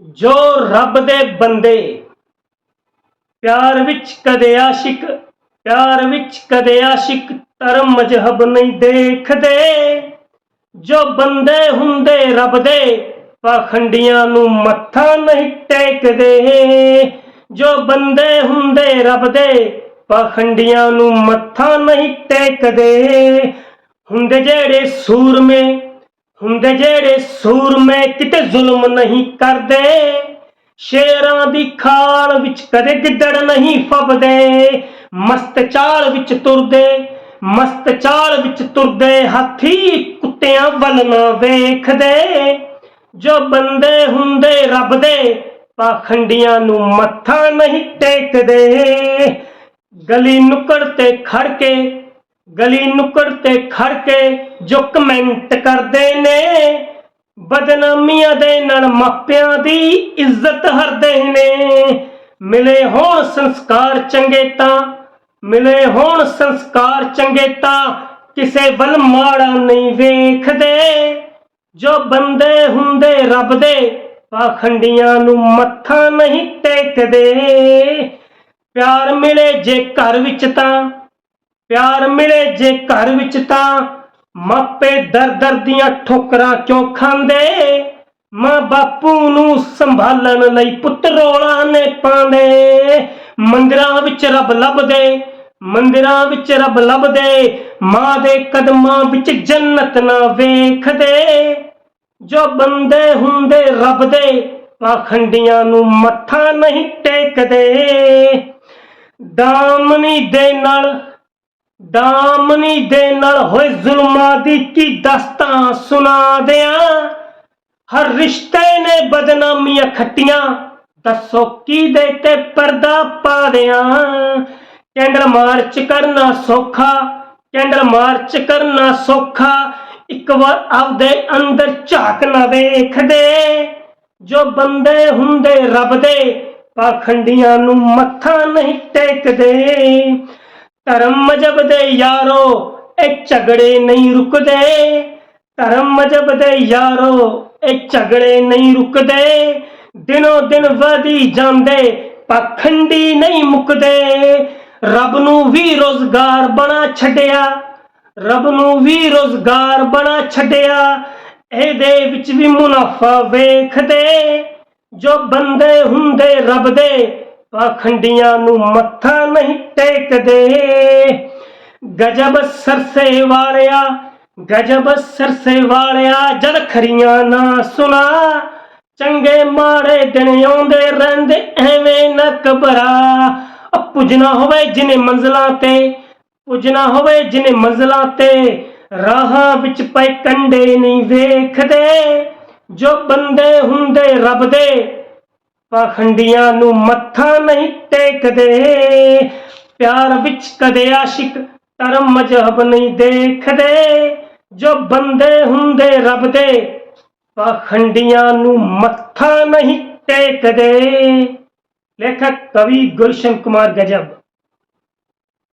ਜੋ ਰੱਬ ਦੇ ਬੰਦੇ ਪਿਆਰ ਵਿੱਚ ਕਦੇ ਆਸ਼ਿਕ, ਪਿਆਰ ਵਿੱਚ ਕਦੇ ਆਸ਼ਿਕ ਧਰਮ ਮਜਹਬ ਨਹੀਂ ਦੇਖਦੇ। ਜੋ ਬੰਦੇ ਹੁੰਦੇ ਰੱਬ ਦੇ, ਪਾਖੰਡੀਆਂ ਨੂੰ ਮੱਥਾ ਨਹੀਂ ਟੇਕਦੇ। ਜੋ ਬੰਦੇ ਹੁੰਦੇ ਰੱਬ ਦੇ, ਪਾਖੰਡੀਆਂ ਨੂੰ ਮੱਥਾ ਨਹੀਂ ਟੇਕਦੇ। ਹੁੰਦੇ ਜਿਹੜੇ ਸੂਰਮੇ ਹੁੰਦੇ ਜਿਹੜੇ ਸੂਰਮੇ ਕਿਤੇ ਜ਼ੁਲਮ ਨਹੀਂ ਕਰਦੇ, ਸ਼ੇਰਾਂ ਦੀ ਖਾਲ ਵਿੱਚ ਕਦੇ ਗਿੱਦੜ ਨਹੀਂ ਫਬਦੇ, ਮਸਤ ਚਾਲ ਵਿੱਚ ਤੁਰਦੇ, ਮਸਤ ਚਾਲ ਵਿੱਚ ਤੁਰਦੇ ਹਾਥੀ ਕੁੱਤਿਆਂ ਵੱਲ ਨਾ ਵੇਖਦੇ। ਜੋ ਬੰਦੇ ਹੁੰਦੇ ਰੱਬ ਦੇ, ਪਾਖੰਡੀਆਂ ਨੂੰ ਮੱਥਾ ਨਹੀਂ ਟੇਕਦੇ। ਗਲੀ ਨੁੱਕੜ ਤੇ ਖੜ ਕੇ ਗਲੀ ਨੁੱਕੜ ਤੇ ਖੜ ਕੇ ਜੋ ਕਮੈਂਟ ਕਰਦੇ ਨੇ। ਬਦਨਾਮੀਆਂ ਦੇ ਨਾਲ ਮਾਪਿਆਂ ਦੀ ਇੱਜ਼ਤ ਹਰਦੇ ਨੇ। ਮਿਲੇ ਹੋਣ ਸੰਸਕਾਰ ਚੰਗੇ ਤਾਂ, ਮਿਲੇ ਹੋਣ ਸੰਸਕਾਰ ਚੰਗੇ ਤਾਂ ਕਿਸੇ ਵੱਲ ਮਾੜਾ ਨਹੀਂ ਵੇਖਦੇ। ਜੋ ਬੰਦੇ ਹੁੰਦੇ ਰੱਬ ਦੇ, ਪਾਖੰਡੀਆਂ ਨੂੰ ਮੱਥਾ ਨਹੀਂ ਟੇਕਦੇ। ਪਿਆਰ ਮਿਲੇ ਜੇ ਘਰ ਵਿੱਚ ਤਾਂ ਪਿਆਰ ਮਿਲੇ ਜੇ ਘਰ ਵਿੱਚ ਤਾਂ ਮਾਪੇ ਦਰ ਦਰ ਦੀਆਂ ਠੋਕਰਾਂ ਕਿਉਂ ਖਾਂਦੇ? ਮਾਂ ਬਾਪੂ ਨੂੰ ਸੰਭਾਲਣ ਲਈ ਪੁੱਤ ਰੋਲਾ ਨੇ ਪਾਉਂਦੇ। ਮੰਦਿਰਾਂ ਵਿੱਚ ਰੱਬ ਲੱਭਦੇ, ਮੰਦਿਰਾਂ ਵਿੱਚ ਰੱਬ ਲੱਭਦੇ, ਮਾਂ ਦੇ ਕਦਮਾਂ ਵਿੱਚ ਜੰਨਤ ਨਾ ਵੇਖਦੇ। ਜੋ ਬੰਦੇ ਹੁੰਦੇ ਰੱਬ ਦੇ, ਪਾਖੰਡੀਆਂ ਨੂੰ ਮੱਥਾ ਨਹੀਂ ਟੇਕਦੇ। ਦਾਮਨੀ ਦੇ ਨਾਲ ਦਾਮਨੀ ਦੇ ਨਾਲ ਹੋਏ ਜ਼ੁਲਮਾਂ ਦੀ ਕੀ ਦਸਤਾਂ ਸੁਣਾ ਦਿਆਂ? ਹਰ ਰਿਸ਼ਤੇ ਨੇ ਬਦਨਾਮੀਆਂ ਖੱਟੀਆਂ, ਦੱਸੋ ਕੀ ਦੇ ਤੇ ਪਰਦਾ ਪਾ ਦਿਆਂ? ਕੈਂਡਲ ਮਾਰਚ ਕਰਨਾ ਸੌਖਾ, ਕੈਂਡਲ ਮਾਰਚ ਕਰਨਾ ਸੌਖਾ, ਇੱਕ ਵਾਰ ਆਪਦੇ ਅੰਦਰ ਝਾਕ ਨਾ ਵੇਖਦੇ। ਜੋ ਬੰਦੇ ਹੁੰਦੇ ਰੱਬ ਦੇ, ਪਾਖੰਡੀਆਂ ਨੂੰ ਮੱਥਾ ਨਹੀਂ ਟੇਕਦੇ। ਧਰਮ ਮਜਬ ਦੇ ਯਾਰੋ, ਇਹ ਝਗੜੇ ਨਹੀਂ ਰੁਕਦੇ। ਧਰਮ ਮਜਬ ਦੇ ਯਾਰੋ, ਇਹ ਝਗੜੇ ਨਹੀਂ ਰੁਕਦੇ। ਦਿਨੋ ਦਿਨ ਵਧੀ ਜਾਂਦੇ, ਪਖੰਡੀ ਨਹੀਂ ਮੁੱਕਦੇ। ਰੱਬ ਨੂੰ ਵੀ ਰੋਜ਼ਗਾਰ ਬਣਾ ਛੱਡਿਆ, ਰੱਬ ਨੂੰ ਵੀ ਰੋਜ਼ਗਾਰ ਬਣਾ ਛੱਡਿਆ। ਇਹਦੇ ਵਿੱਚ ਵੀ ਮੁਨਾਫਾ ਵੇਖਦੇ, ਜੋ ਬੰਦੇ ਹੁੰਦੇ ਰੱਬ ਦੇ ਪਾਖੰਡੀਆਂ ਨੂੰ ਮੱਥਾ ਨਹੀਂ ਟੇਕਦੇ। ਗਜਬ ਸਰਸੇ ਵਾਲਿਆ, ਗਜਬ ਸਰਸੇ ਵਾਲਿਆ ਜਦ ਖਰੀਆਂ ਨਾ ਸੁਣਾ। ਚੰਗੇ ਮਾੜੇ ਦਿਨ ਆਉਂਦੇ ਰਹਿੰਦੇ, ਐਵੇਂ ਨਾ ਕਬਰਾ ਪੁੱਜਣਾ ਹੋਵੇ ਜਿਨੇ ਮੰਜ਼ਲਾਂ ਤੇ, ਪੁੱਜਣਾ ਹੋਵੇ ਜਿਨੇ ਮੰਜ਼ਲਾਂ ਤੇ। ਰਾਹਾਂ ਵਿੱਚ ਪਏ ਕੰਡੇ ਨਹੀਂ ਵੇਖਦੇ, ਜੋ ਬੰਦੇ ਹੁੰਦੇ ਰੱਬ ਦੇ ਪਾਖੰਡੀਆਂ ਨੂੰ ਮੱਥਾ ਨਹੀਂ ਟੇਕਦੇ। ਪਿਆਰ ਵਿੱਚ ਕਦੇ ਆਸ਼ਿਕ, ਧਰਮ ਮਜਹਬ ਨਹੀਂ ਦੇਖਦੇ। ਜੋ ਬੰਦੇ ਹੁੰਦੇ ਰੱਬ ਦੇ, ਪਾਖੰਡੀਆਂ ਨੂੰ ਮੱਥਾ ਨਹੀਂ ਟੇਕਦੇ। ਲੇਖਕ ਕਵੀ ਗੁਲਸ਼ਨ ਕੁਮਾਰ ਗਜਬ।